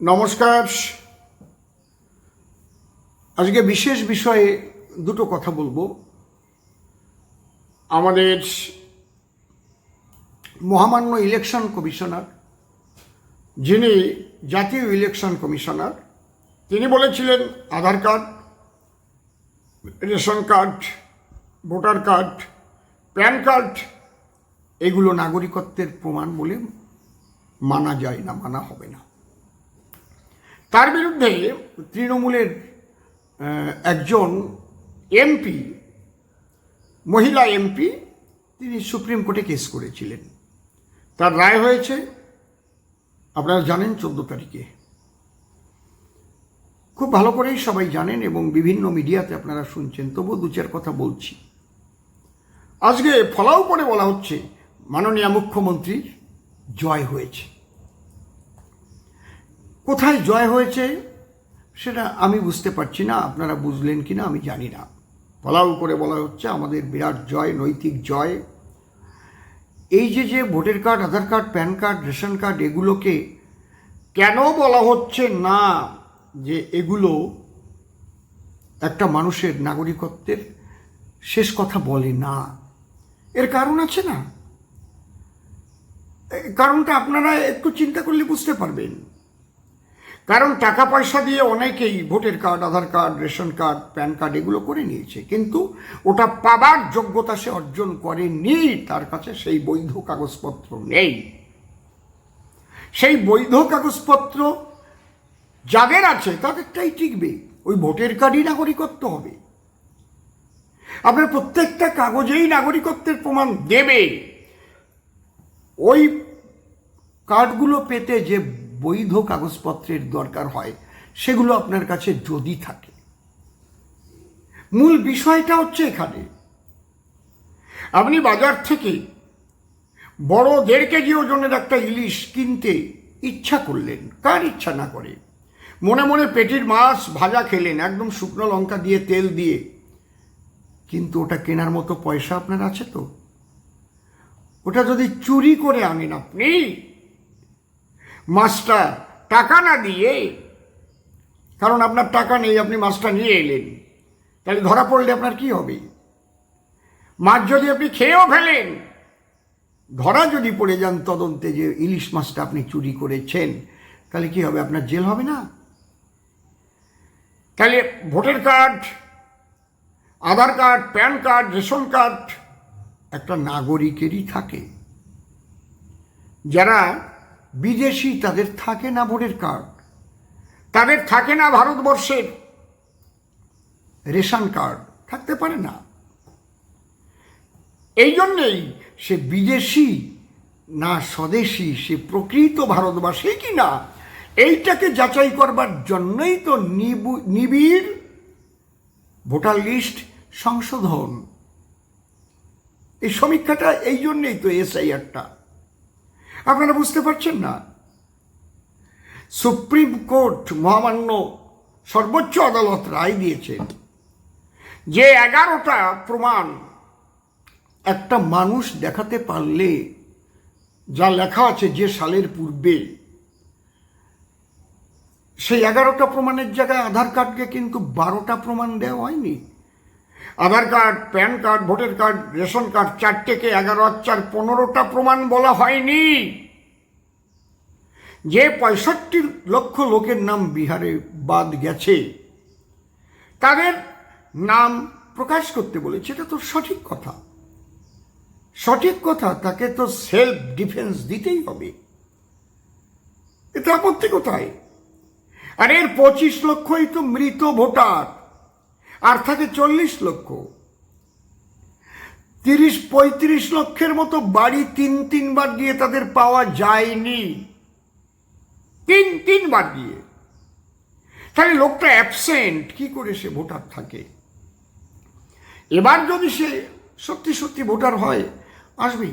নমস্কার। আজকে বিশেষ বিষয়ে দুটো কথা বলব। আমাদের মহামান্য ইলেকশন কমিশনার যিনি জাতীয় ইলেকশন কমিশনার তিনি বলেছিলেন Aadhaar card, ration card, voter card, PAN card, এগুলো নাগরিকত্বের প্রমাণ বলে মানা যায় না, মানা হবে না। তার বিরুদ্ধে তৃণমূলের একজন এমপি, মহিলা এমপি, তিনি সুপ্রিম কোর্টে কেস করেছিলেন। তার রায় হয়েছে, আপনারা জানেন চোদ্দ তারিখে। খুব ভালো করেই সবাই জানেন এবং বিভিন্ন মিডিয়াতে আপনারা শুনছেন, তবুও দু চার কথা বলছি। আজকে ফলাও করে বলা হচ্ছে, মাননীয় মুখ্যমন্ত্রীর জয় হয়েছে। কোথায় জয় হয়েছে সেটা আমি বুঝতে পারছি না, আপনারা বুঝলেন কি না আমি জানি না। ফলাও করে বলা হচ্ছে আমাদের বিরাট জয়, নৈতিক জয়। এই যে যে voter card, Aadhaar card, PAN card, ration card, এগুলোকে কেন বলা হচ্ছে না যে এগুলো একটা মানুষের নাগরিকত্বের শেষ কথা বলে না? এর কারণ আছে না? কারণটা আপনারা একটু চিন্তা করলে বুঝতে পারবেন। কারণ টাকা পয়সা দিয়ে অনেকেই voter card, Aadhaar card, ration card, PAN card এগুলো করে নিয়েছে। কিন্তু ওটা পাবার যোগ্যতা সে অর্জন করেনি, তার কাছে সেই বৈধ কাগজপত্র নেই। সেই বৈধ কাগজপত্র যাদের আছে, তাদেরটাই টিকবে। ওই ভোটের কার্ডই নাগরিকত্ব হবে। আপনার প্রত্যেকটা কাগজেই নাগরিকত্বের প্রমাণ দেবে। ওই কার্ডগুলো পেতে যে বৈধ কাগজপত্রের দরকার হয়, সেগুলো আপনার কাছে যদি থাকে। মূল বিষয়টা হচ্ছে এখানে, আপনি বাজার থেকে বড় দেড় কেজি ওজনের একটা ইলিশ কিনতে ইচ্ছা করলেন, কার ইচ্ছা না করে? মনে মনে পেটির মাছ ভাজা খেলেন, একদম শুকনো লঙ্কা দিয়ে, তেল দিয়ে। কিন্তু ওটা কেনার মতো পয়সা আপনার আছে তো? ওটা যদি চুরি করে আনেন আপনি মাছটা টাকা না দিয়ে? কারণ আপনার টাকা নেই, আপনি মাছটা নিয়ে এলেন। তাহলে ধরা পড়লে আপনার কি হবে? মাছ যদি আপনি খেয়েও ফেলেন, ধরা যদি পড়ে যান তদন্তে যে ইলিশ মাছটা আপনি চুরি করেছেন, তাহলে কি হবে? আপনার জেল হবে না? তাহলে voter card, Aadhaar card, PAN card, ration card একটা নাগরিকেরই থাকে। যারা বিদেশি তাদের থাকে না ভোটের কার্ড। তাদের থাকে না ভারতবর্ষের রেশন কার্ড। থাকতে পারে না। এই জন্যেই সে বিদেশি না স্বদেশি, সে প্রকৃত ভারতবাসী কি না, এইটাকে যাচাই করবার জন্যই তো নিবু- নিবিড় ভোটার লিস্ট সংশোধন। এই সমীক্ষাটা এই জন্যেই তো এসআইআরটা। আপনারা বুঝতে পারছেন না? সুপ্রিম কোর্ট মহামান্য সর্বোচ্চ আদালত রায় দিয়েছেন যে এগারোটা প্রমাণ একটা মানুষ দেখাতে পারলে যা লেখা আছে যে সালের পূর্বে, সেই এগারোটা প্রমাণের জায়গায় আধার কার্ডকে কিন্তু বারোটা প্রমাণ দেওয়া হয়নি। Aadhaar card, PAN card, voter card, ration card চারটেকে এগারো আর চার, পনেরোটা প্রমাণ বলা হয়নি। যে পঁয়ষট্টি লক্ষ লোকের নাম বিহারে বাদ গেছে, তাদের নাম প্রকাশ করতে বলেছে এটা তো সঠিক কথা। সঠিক কথা, তাকে তো সেলফ ডিফেন্স দিতেই হবে। এতে আপত্তি কোথায়? আর এর পঁচিশ লক্ষই তো মৃত ভোটার। আর থাকে চল্লিশ লক্ষ। তিরিশ, পঁয়ত্রিশ লক্ষের মতো বাড়ি তিন, তিনবার দিয়ে তাদের পাওয়া যায়নি। তিন, তিনবার দিয়ে তাহলে লোকটা অ্যাবসেন্ট কি করে সে ভোটার থাকে? এবার যদি সে সত্যি সত্যি ভোটার হয়, আসবেই।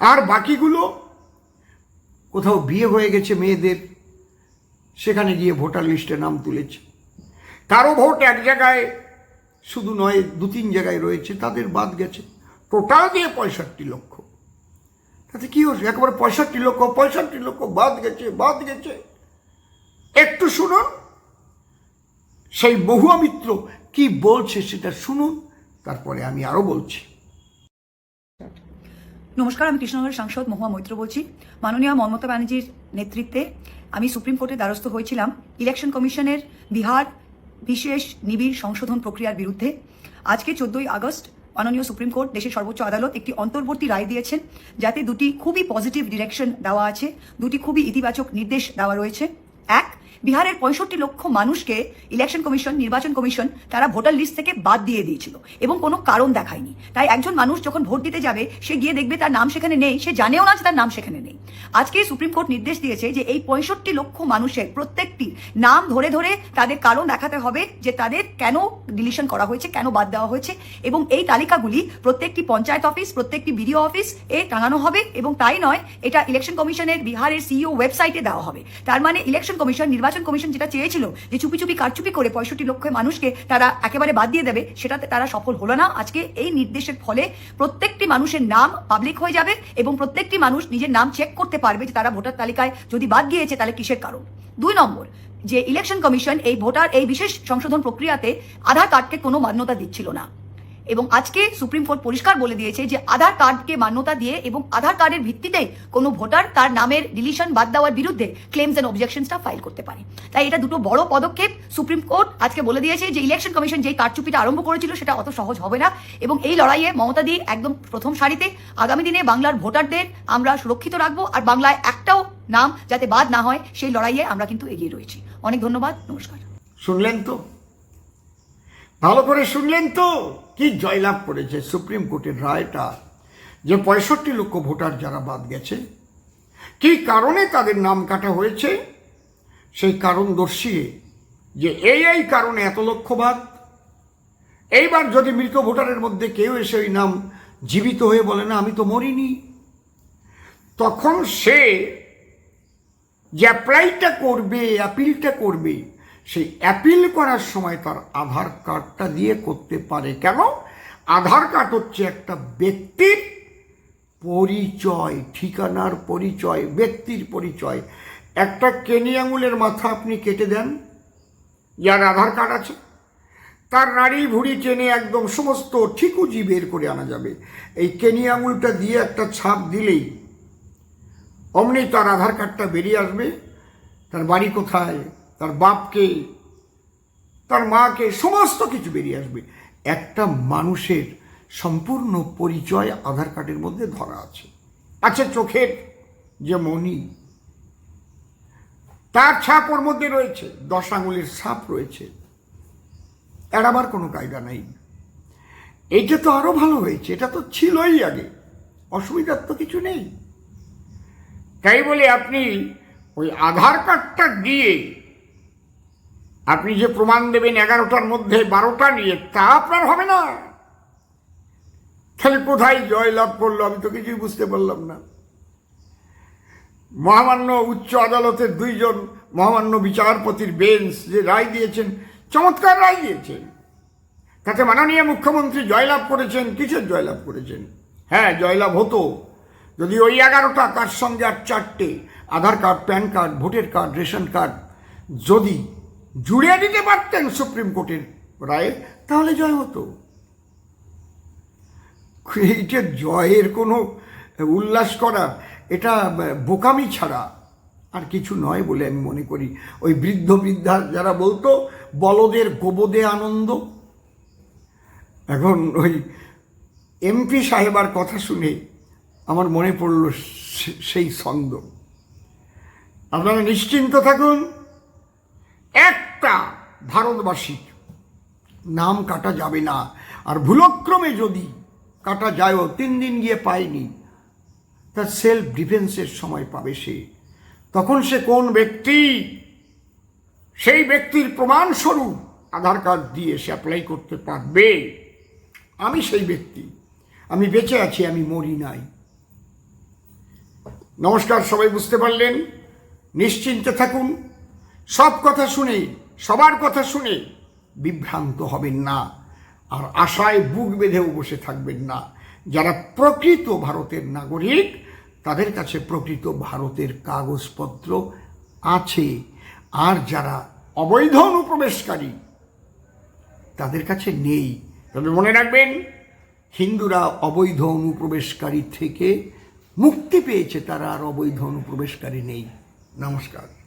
আর বাকিগুলো? কোথাও বিয়ে হয়ে গেছে মেয়েদের, সেখানে গিয়ে ভোটার লিস্টে নাম তুলেছে। কারও ভোট এক জায়গায়, শুধু নয়, দু তিন জায়গায় রয়েছে, তাদের বাদ গেছে। টোটাল দিয়ে পঁয়ষট্টি লক্ষ। তাতে কি হচ্ছে? একেবারে পঁয়ষট্টি লক্ষ পঁয়ষট্টি লক্ষ বাদ গেছে বাদ গেছে। একটু শুনুন। সেই মহুয়া মিত্র কি বলছে সেটা শুনুন, তারপরে আমি আরও বলছি। নমস্কার, আমি কৃষ্ণনগরের সাংসদ মহুয়া মৈত্র বলছি। মাননীয় মমতা ব্যানার্জির নেতৃত্বে আমি সুপ্রিম কোর্টের দ্বারস্থ হয়েছিলাম। ইলেকশন কমিশনের বিহার বিশেষ নিবিড় সংশোধন প্রক্রিয়ার বিরুদ্ধে আজকে চোদ্দই আগস্ট মাননীয় সুপ্রিম কোর্ট দেশের সর্বোচ্চ আদালত একটি অন্তর্বর্তী রায় দিয়েছেন যাতে দুটি খুবই পজিটিভ ডিরেকশন দেওয়া আছে, দুটি খুবই ইতিবাচক নির্দেশ দেওয়া রয়েছে। এক বিহারের পঁয়ষট্টি লক্ষ মানুষকে ইলেকশন কমিশন নির্বাচন কমিশন তারা ভোটার লিস্ট থেকে বাদ দিয়ে দিয়েছিল এবং কোনো কারণ দেখায়নি। তাই একজন মানুষ যখন ভোট দিতে যাবে, সে গিয়ে দেখবে তার নাম সেখানে নেই, সে জানেও না যে তার নাম সেখানে নেই। আজকে সুপ্রিম কোর্ট নির্দেশ দিয়েছে যে এই পঁয়ষট্টি লক্ষ মানুষের প্রত্যেকটি নাম ধরে ধরে তাদের কারণ দেখাতে হবে যে তাদের কেন ডিলিশন করা হয়েছে, কেন বাদ দেওয়া হয়েছে এবং এই তালিকাগুলি প্রত্যেকটি পঞ্চায়েত অফিস প্রত্যেকটি বিডিও অফিস এ টাঙানো হবে এবং তাই নয়, এটা ইলেকশন কমিশনের বিহারের সিইও ওয়েবসাইটে দেওয়া হবে। তার মানে ইলেকশন কমিশন নির্বাচন কমিশন যেটা চেয়েছিল যে চুপি চুপি কারচুপি করে পঁয়ষট্টি লক্ষ মানুষকে তারা একেবারে বাদ দিয়ে দেবে, সেটাতে তারা সফল হলো না। আজকে এই নির্দেশের ফলে প্রত্যেকটি মানুষের নাম পাবলিক হয়ে যাবে এবং প্রত্যেকটি মানুষ নিজের নাম চেক করতে পারবে যে তারা ভোটার তালিকায় যদি বাদ গিয়েছে তাহলে কিসের কারণ? দুই নম্বর, যে ইলেকশন কমিশন এই ভোটার এই বিশেষ সংশোধন প্রক্রিয়াতে আধার কার্ডকে কোনো মান্যতা দিচ্ছিল না। এবং আজকে সুপ্রিম কোর্ট পরিষ্কার বলে দিয়েছে যে আধার কার্ডকে মান্যতা দিয়ে এবং আধার কার্ডের ভিত্তিতে কোনো ভোটার তার নামের ডিলিশন বাদ দেওয়ার বিরুদ্ধে ক্লেমস এন্ড অবজেকশনসটা ফাইল করতে পারে। তাই এটা দুটো বড় পদক্ষেপ। সুপ্রিম কোর্ট আজকে বলে দিয়েছে যে ইলেকশন কমিশন যেই কারচুপিটা আরম্ভ করেছিল সেটা অত সহজ হবে না এবং এই লড়াইয়ে মমতা দি একদম প্রথম সারিতে। আগামী দিনে বাংলার ভোটারদের আমরা সুরক্ষিত রাখব আর বাংলায় একটাও নাম যাতে বাদ না হয় সেই লড়াইয়ে আমরা কিন্তু এগিয়ে রয়েছি। অনেক ধন্যবাদ, নমস্কার। শুনলেন তো? ভালো করে শুনলেন তো? কি জয়লাভ করেছে সুপ্রিম কোর্টের রায়টা? যে পঁয়ষট্টি লক্ষ ভোটার যারা বাদ গেছে, কি কারণে তাদের নাম কাটা হয়েছে? সেই কারণ দর্শিয়ে যে এই এই কারণে এত লক্ষ বাদ। এইবার যদি মৃত ভোটারের মধ্যে কেউ এসে ওই নাম জীবিত হয়ে বলে, না, আমি তো মরিনি, তখন সে যে অ্যাপ্লাইটা করবে, অ্যাপিলটা করবে সেই অ্যাপিল করার সময় তার আধার কার্ডটা দিয়ে করতে পারে। কেন? আধার কার্ড হচ্ছে একটা ব্যক্তির পরিচয়, ঠিকানার পরিচয়, ব্যক্তির পরিচয়। একটা কেনি আঙুলের মাথা আপনি কেটে দেন, যার আধার কার্ড আছে। তার নাড়ি ভুড়ি টেনে একদম সমস্ত ঠিকুজি বের করে আনা যাবে। এই কেনি আঙুলটা দিয়ে একটা ছাপ দিলেই অমনি তার আধার কার্ডটা বেরিয়ে আসবে। তার বাড়ি কোথায়? তার বাপকে, তার মাকে, সমস্ত কিছু বেরিয়ে আসবে। একটা মানুষের সম্পূর্ণ পরিচয় আধার কার্ডের মধ্যে ধরা আছে। আছে চোখের যে মনি তার ছাপ ওর মধ্যে রয়েছে, দশ আঙুলের ছাপ রয়েছে। এড়াবার কোনো কায়দা নেই। এইটা তো আরও ভালো হয়েছে, এটা তো ছিলই আগে। অসুবিধার তো কিছু নেই। তাই বলে আপনি ওই আধার কার্ডটা দিয়ে আপনি যে প্রমাণ দেবেন এগারোটার মধ্যে বারোটা নিয়ে, তা আপনার হবে না। তাহলে কোথায় জয় লাভ করল? আমি তো কিছুই বুঝতে পারলাম না। মহামান্য উচ্চ আদালতের দুইজন মহামান্য বিচারপতির বেঞ্চ যে রায় দিয়েছেন, চমৎকার রায় দিয়েছেন। তাতে মাননীয় মুখ্যমন্ত্রী জয়লাভ করেছেন, কিসের জয়লাভ করেছেন? হ্যাঁ জয়লাভ হতো। যদি ওই এগারোটা তার সঙ্গে আর চারটে? Aadhaar card, PAN card, voter card, ration card, যদি জুড়ে দিতে পারতেন সুপ্রিম কোর্টের রায়ে, তাহলে জয় হতো। এইটা জয়ের কোনো উল্লাস করা, এটা বোকামি ছাড়া আর কিছু নয় বলে আমি মনে করি। ওই বৃদ্ধ বৃদ্ধা যারা বলতো, বলদের গোবদে আনন্দ। এখন ওই এমপি সাহেবার কথা শুনে আমার মনে পড়ল সেই ছন্দ। আপনারা নিশ্চিন্ত থাকুন একটা ভারতবাসীর নাম কাটা যাবে না। আর ভুলক্রমে যদি কাটা যায়ও, তিন দিন গিয়ে পায়নি তার সেলফ ডিফেন্সের সময় পাবে সে। তখন সে কোন ব্যক্তি? সেই ব্যক্তির প্রমাণস্বরূপ আধার কার্ড দিয়ে সে অ্যাপ্লাই করতে পারবে। আমি সেই ব্যক্তি। আমি বেঁচে আছি, আমি মরি নাই। নমস্কার, সবাই বুঝতে পারলেন? নিশ্চিন্তে থাকুন। সব কথা শুনে, সবার কথা শুনে, বিভ্রান্ত হবেন না আর আশায় বুক বেঁধেও বসে থাকবেন না। যারা প্রকৃত ভারতের নাগরিক, তাদের কাছে প্রকৃত ভারতের কাগজপত্র আছে। আর যারা অবৈধ অনুপ্রবেশকারী, তাদের কাছে নেই। তবে মনে রাখবেন, হিন্দুরা অবৈধ অনুপ্রবেশকারী থেকে মুক্তি পেয়েছে, তারা আর অবৈধ অনুপ্রবেশকারী নেই। নমস্কার।